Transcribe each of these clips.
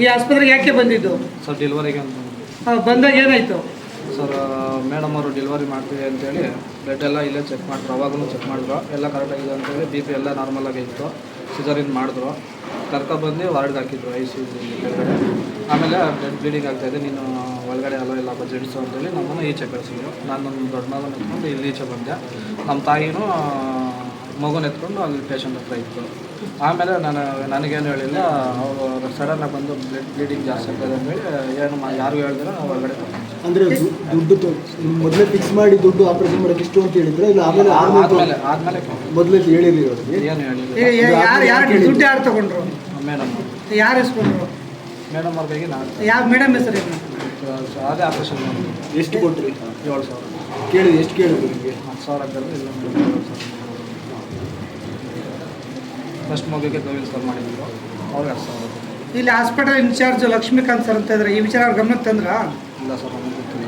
ಈ ಆಸ್ಪತ್ರೆಗೆ ಯಾಕೆ ಬಂದಿದ್ದು? ಸರ್ ಡೆಲಿವರಿಗೆ ಅಂತ ಬಂದಾಗ ಏನಾಯ್ತು? ಸರ್ ಮೇಡಮ್ ಅವರು ಡೆಲಿವರಿ ಮಾಡ್ತೀವಿ ಅಂತೇಳಿ ಬ್ಲಡ್ ಎಲ್ಲ ಇಲ್ಲೇ ಚೆಕ್ ಮಾಡಿದ್ರು ಅವಾಗೂ ಚೆಕ್ ಮಾಡಿದ್ರು. ಎಲ್ಲ ಕರೆಕ್ಟಾಗಿದೆ ಅಂತೇಳಿ ಬಿ ಪಿ ಎಲ್ಲ ನಾರ್ಮಲ್ ಆಗಿ ಇತ್ತು. ಸಿಜರಿನ್ ಮಾಡಿದ್ರು. ಕರ್ಕೊಬಂದು ವಾರ್ಡ್ಗೆ ಹಾಕಿದ್ರು ಐ ಸಿ ಕೆಳಗಡೆ. ಆಮೇಲೆ ಬ್ಲಡ್ ಬ್ಲೀಡಿಂಗ್ ಆಗ್ತಾಯಿದೆ ನೀನು ಒಳಗಡೆ ಅಲ್ಲೋ ಇಲ್ಲ ಜೆಂಟ್ಸು ಅಂತೇಳಿ ನಮ್ಮನ್ನು ಈಚೆ ಕಳಿಸಿದ್ರು. ನಾನು ನನ್ನ ದೊಡ್ಡ ಮಗನ ಎತ್ಕೊಂಡು ಇಲ್ಲಿ ಈಚೆ ಬಂದೆ. ನಮ್ಮ ತಾಯಿನೂ ಮಗುನ ಎತ್ಕೊಂಡು ಅಲ್ಲಿ ಪೇಷಂಟ್ ಹತ್ರ ಇತ್ತು. ಆಮೇಲೆ ನಾನು ನನಗೇನು ಹೇಳಿಲ್ಲ ಅವರು ಸಡನ್ನಾಗಿ ಬಂದು ಬ್ಲಡ್ ಬ್ಲೀಡಿಂಗ್ ಜಾಸ್ತಿ ಆಗ್ತದೆ ಅಂತೇಳಿ ಏನು ಯಾರು ಯಾರಿಗೂ ಹೇಳ್ದಿರ ನಾವು ಒಳಗಡೆ ಕರ್ಕೊಂಡು ಅಂದ್ರೆ ದು- ದುಡ್ಡು ಮೊದಲೇ ನಿಮ್ ಮೊದ್ಲೇ ಫಿಕ್ಸ್ ಮಾಡಿ ದುಡ್ಡು ಆಪರೇಷನ್ ಮಾಡಕ್ಕೆ ಇಷ್ಟು ಅಂತ ಹೇಳಿದ್ರೆ? ಇಲ್ಲ ಆಮೇಲೆ ಆದ್ಮೇಲೆ ಆದ್ಮೇಲೆ ಮೊದಲೇ ಹೇಳಿರಿ ಅವ್ರಿಗೆ ಏನು ಹೇಳಿಲ್ಲ. ಯಾರು ಯಾರು ದುಡ್ಡು ಯಾರು ತಗೊಂಡ್ರು? ಮೇಡಮ್. ಯಾರು ಇಸ್ಕೊಂಡ್ರು? ಮೇಡಮ್ ಅವ್ರ ನಾನು. ಯಾವ ಮೇಡಮ್ ಹೆಸರು ಏನು? ಅದೇ ಆಪರೇಷನ್ ಮಾಡಿದ್ರು ಎಷ್ಟು ಕೊಟ್ರಿ? ಏಳು ಸಾವಿರ. ಕೇಳಿದ್ರು ಎಷ್ಟು ಕೇಳಿದ್ರು ನಿಮಗೆ? ಹತ್ತು ಸಾವಿರ ಆಗ್ತಾರೆ ಇಲ್ಲ. ಏಳು ಸಾವಿರ ಫಸ್ಟ್ ಮಗುಗೆ ಗೋವಿಂದ ಸರ್ ಮಾಡಿದ್ರು ಅವ್ರಿಗೆ ಹತ್ತು ಸಾವಿರ ಇಲ್ಲಿ ಹಾಸ್ಪಿಟಲ್ ಇನ್ಚಾರ್ಜ್ ಲಕ್ಷ್ಮೀಕಾಂತ್ ಸರ್ ಅಂತ ಇದ್ರೆ. ಈ ವಿಚಾರ ಅವ್ರ ಗಮನಕ್ಕೆ ತಂದ್ರ? ಇಲ್ಲ ಸರ್ ನಮಗೆ ಗೊತ್ತಿಲ್ಲ.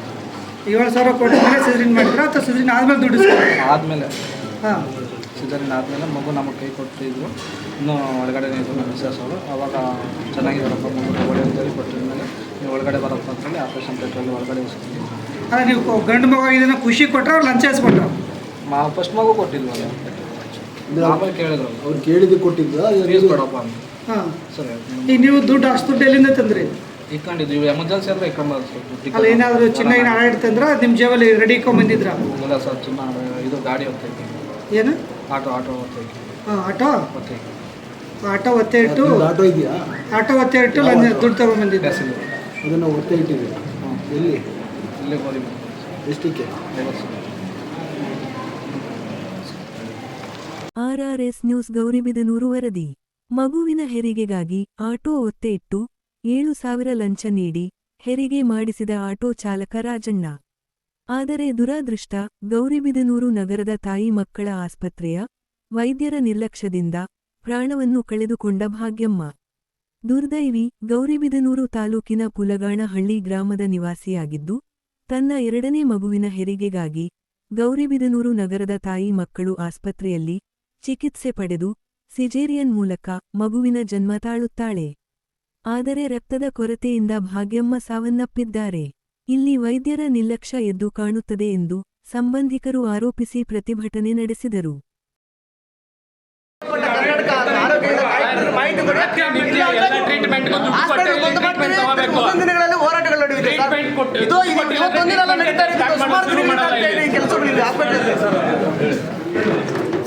ಏಳು ಸಾವಿರ ಕೊಟ್ಟ ಮೇಲೆ ಸಿದ್ರಿನ್ ಮಾಡಿದ್ರ ಅಥವಾ ಸಿದ್ರಿನ್ ಆದ್ಮೇಲೆ ದುಡ್ಡು ಆದ್ಮೇಲೆ. ಹಾಂ. ಸಿಜರಿನ್ ಆದಮೇಲೆ ಮಗು ನಮಗೆ ಕೈ ಕೊಟ್ಟಿದ್ರು. ಇನ್ನೂ ಒಳಗಡೆ ಇದ್ರು ನಮ್ಮ ಮಿಸಸ್ ಅವರು ಅವಾಗ ಚೆನ್ನಾಗಿದ್ದಾರಪ್ಪ ಮಗು ಒಳ್ಳೆ ಅಂತೇಳಿ ಕೊಟ್ಟಿದ್ಮೇಲೆ ನೀವು ಒಳಗಡೆ ಬರಪ್ಪ ಅಂತೇಳಿ ಆಪರೇಷನ್ ಥಿಯೇಟ್ರಲ್ಲಿ ಒಳಗಡೆ ಇಸ್ಕೊಂಡು. ಅಲ್ಲ ನೀವು ಗಂಡು ಮಗು ಇದನ್ನು ಖುಷಿ ಕೊಟ್ಟರೆ ಅವ್ರು ಲಂಚ ಇಸ್ಕೊಂಡ್ರು ಮಾ ಫಸ್ಟ್ ಮಗು ಕೊಟ್ಟಿಲ್ವಲ್ಲ? ಆಮೇಲೆ ಕೇಳಿದ್ರು ಅವ್ರು. ಕೇಳಿದ್ದು ಕೊಟ್ಟಿದ್ರ ಫೀಸ್ ಕೊಡಪ್ಪ ಅಂತ. ಹಾಂ. ಸರಿ ಈಗ ನೀವು ದುಡ್ಡು ಅಷ್ಟು ದುಡ್ಡು ಎಲ್ಲಿಂದ ತಂದ್ರಿ? ಇಟ್ಕೊಂಡಿದ್ದೀವಿ ಎಮರ್ಜೆನ್ಸಿ ಅಂದ್ರೆ ಇಟ್ಕೊಂಬಾರ್ದು ಅಲ್ಲ ಏನಾದರೂ ಚಿನ್ನ ಏನು ಹಣ ಇಡ್ತಂದ್ರ ನಿಮ್ಮ ಜೇಬಲ್ಲಿ ರೆಡಿ ಇಟ್ಕೊಂಬಂದಿದ್ರ ಇಲ್ಲ ಸರ್ ಚಿನ್ನ ಇದು ಗಾಡಿ ಹೋಗ್ತೈತಿ ಏನು? ಆಟೋ ಆಟೋ ಹೊತ್ತೈತಿ ಹಾಂ ಆಟೋ? ಹೊತ್ತೈತಿ ಆಟೋ ಒತ್ತೆ ಇಟ್ಟು? ಆಟೋ ಇದೆಯಾ? ಆಟೋ ಒತ್ತೆ ಇಟ್ಟು ಲಂಚ ದುಡ್ಡು ಪ್ಯಾಸೆಂಜರ್. ಅದನ್ನ ಒತ್ತೆ ಇಟ್ಟಿದ್ದೀರಾ? ಎಲ್ಲಿ? ಇಲ್ಲೇ ಗೋರಿ ಎಷ್ಟಕ್ಕೆ? ಐವತ್ತು. ಆರ್ಆರ್ಎಸ್ ನ್ಯೂಸ್ ಗೌರಿಬಿದನೂರು ವರದಿ. ಮಗುವಿನ ಹೆರಿಗೆಗಾಗಿ ಆಟೋ ಒತ್ತೆ ಇಟ್ಟು ಏಳು ಸಾವಿರ ಲಂಚ ನೀಡಿ ಹೆರಿಗೆ ಮಾಡಿಸಿದ ಆಟೋ ಚಾಲಕ ರಾಜಣ್ಣ. ಆದರೆ ದುರಾದೃಷ್ಟ ಗೌರಿಬಿದನೂರು ನಗರದ ತಾಯಿ ಮಕ್ಕಳ ಆಸ್ಪತ್ರೆಯ ವೈದ್ಯರ ನಿರ್ಲಕ್ಷ್ಯದಿಂದ ಪ್ರಾಣವನ್ನು ಕಳೆದುಕೊಂಡ ಭಾಗ್ಯಮ್ಮ. ದುರ್ದೈವಿ ಗೌರಿಬಿದನೂರು ತಾಲೂಕಿನ ಪುಲಗಾಣಹಳ್ಳಿ ಗ್ರಾಮದ ನಿವಾಸಿಯಾಗಿದ್ದು, ತನ್ನ ಎರಡನೇ ಮಗುವಿನ ಹೆರಿಗೆಗಾಗಿ ಗೌರಿಬಿದನೂರು ನಗರದ ತಾಯಿ ಮಕ್ಕಳು ಆಸ್ಪತ್ರೆಯಲ್ಲಿ ಚಿಕಿತ್ಸೆ ಪಡೆದು ಸಿಜೇರಿಯನ್ ಮೂಲಕ ಮಗುವಿನ ಜನ್ಮ ತಾಳುತ್ತಾಳೆ. ಆದರೆ ರಕ್ತದ ಕೊರತೆಯಿಂದ ಭಾಗ್ಯಮ್ಮ ಸಾವನ್ನಪ್ಪಿದ್ದಾರೆ. ಇಲ್ಲಿ ವೈದ್ಯರ ನಿರ್ಲಕ್ಷ್ಯ ಎದ್ದು ಕಾಣುತ್ತದೆ ಎಂದು ಸಂಬಂಧಿಕರು ಆರೋಪಿಸಿ ಪ್ರತಿಭಟನೆ ನಡೆಸಿದರು. ಹೋರಾಟಗಳು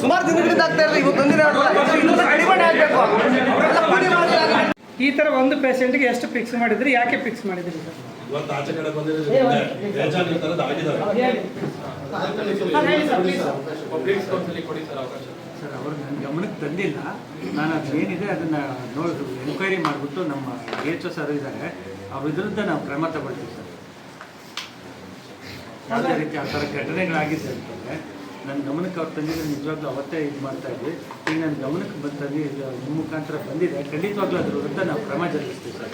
ಸುಮಾರು ದಿನಗಳಿಂದ ಆಗ್ತಾ ಇರಲಿ ಇವತ್ತು ಒಂದಿನ ಕಡಿಮೆ ಆಗಬೇಕು ಈ ಥರ ಒಂದು ಪೇಷಂಟ್ಗೆ ಎಷ್ಟು ಫಿಕ್ಸ್ ಮಾಡಿದ್ರಿ ಯಾಕೆ ಫಿಕ್ಸ್ ಮಾಡಿದ್ರಿ ಸರ್? ಇವತ್ತು ಆಚೆ ಕಡೆ ಸರ್ ಅವರು ನನ್ನ ಗಮನಕ್ಕೆ ತಂದಿಲ್ಲ. ನಾನು ಅದು ಏನಿದೆ ಅದನ್ನು ನೋಡಿದ್ರು ಎನ್ಕ್ವೈರಿ ಮಾಡಿಬಿಟ್ಟು ನಮ್ಮ ಡಿ ಎಚ್ ಒ ಸರ್ ಇದ್ದಾರೆ. ಅವ್ರ ವಿರುದ್ಧ ನಾವು ಕ್ರಮ ತಗೊಳ್ತೀವಿ ಸರ್. ಯಾವುದೇ ರೀತಿ ಆ ಥರ ಘಟನೆಗಳಾಗಿದೆ ಅಂತಂದರೆ ನನ್ನ ಗಮನಕ್ಕೆ ಅವ್ರು ತಂದಿದ್ರೆ ನಿಜವಾಗ್ಲೂ ಅವತ್ತೇ ಇದು ಮಾಡ್ತಾ ಇದ್ವಿ. ಈಗ ನನ್ನ ಗಮನಕ್ಕೆ ಬಂತಲ್ಲಿ ಇದು ನಿಮ್ಮ ಮುಖಾಂತರ ಬಂದಿದೆ. ಖಂಡಿತವಾಗ್ಲೂ ಅದ್ರ ವಿರುದ್ಧ ನಾವು ಕ್ರಮ ಜರುಗಿಸ್ತೀವಿ ಸರ್.